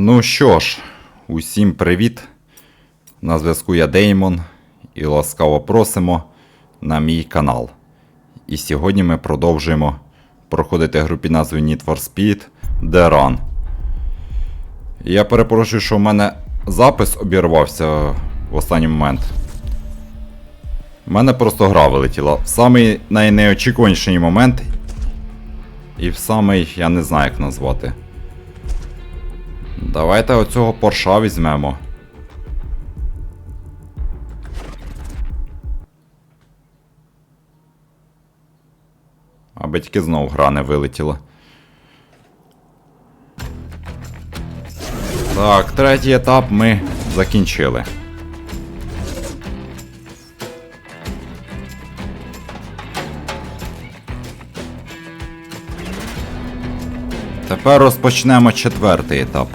Ну що ж, усім привіт. На зв'язку я Деймон і ласкаво просимо на мій канал. І сьогодні ми продовжуємо проходити гру під Need for Speed The Run. Я перепрошую, що в мене запис обірвався в останній момент. У мене просто гра вилетіла в самий найнеочікуваніший момент. І в самий, я не знаю, як назвати. Давайте оцього порша візьмемо. Аби тільки знов гра не вилетіла. Так, третій етап ми закінчили. Тепер розпочнемо четвертий етап.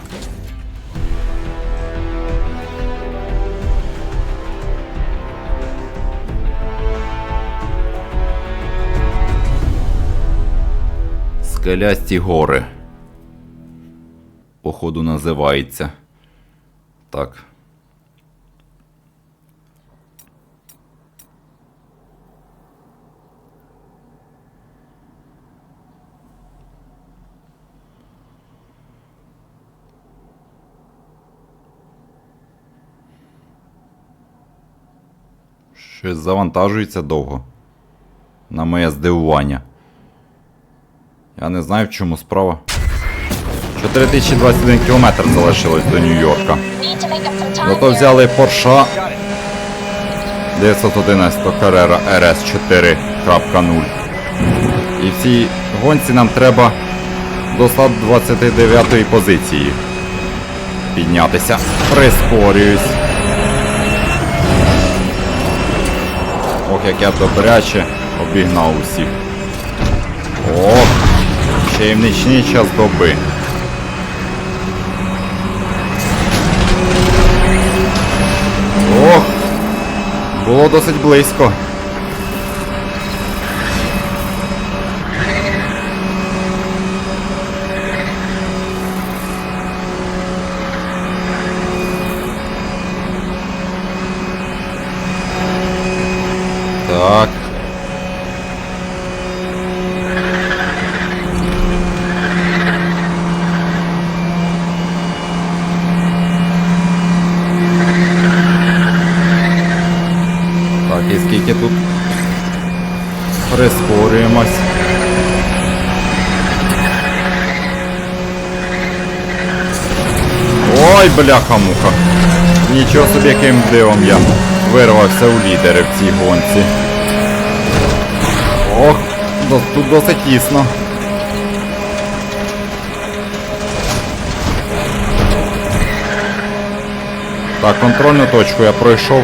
Скелясті гори. Походу називається. Так. Щось завантажується довго. На моє здивування. Я не знаю, в чому справа. 4021 кілометр залишилось до Нью-Йорка. Зато взяли Porsche 911 Carrera RS 4.0. І в цій гонці нам треба до 129 позиції піднятися. Прискорююсь. Ох, як я добряче обігнав усіх. Ох, ще й в час доби. Ох, було досить близько. Так, і скільки тут прискорюємось. Ой, бляха-муха. Нічого собі яким дивом я вирвався у лідери в цій гонці. Ох, тут досить тісно. Так, контрольну точку я пройшов.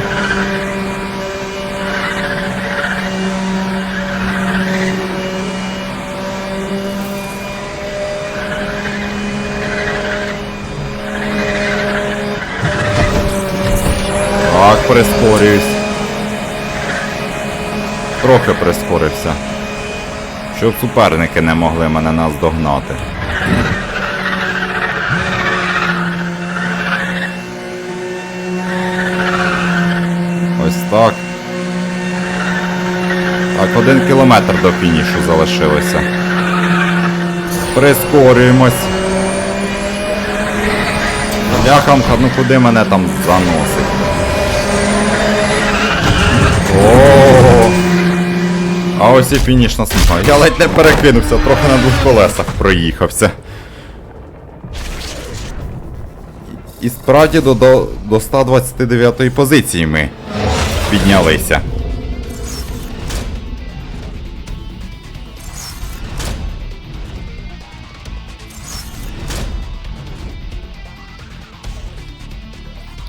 Прискорююсь. Трохи прискорився. Щоб суперники не могли мене наздогнати. Ось так. Так, один кілометр до фінішу залишилося. Прискорюємось. Бляхамка, ну куди мене там заносить? О, А ось і фінішна смуга. Я ледь не перекинувся, трохи на двох колесах проїхався. І справді до, до, до 129 позиції ми піднялися.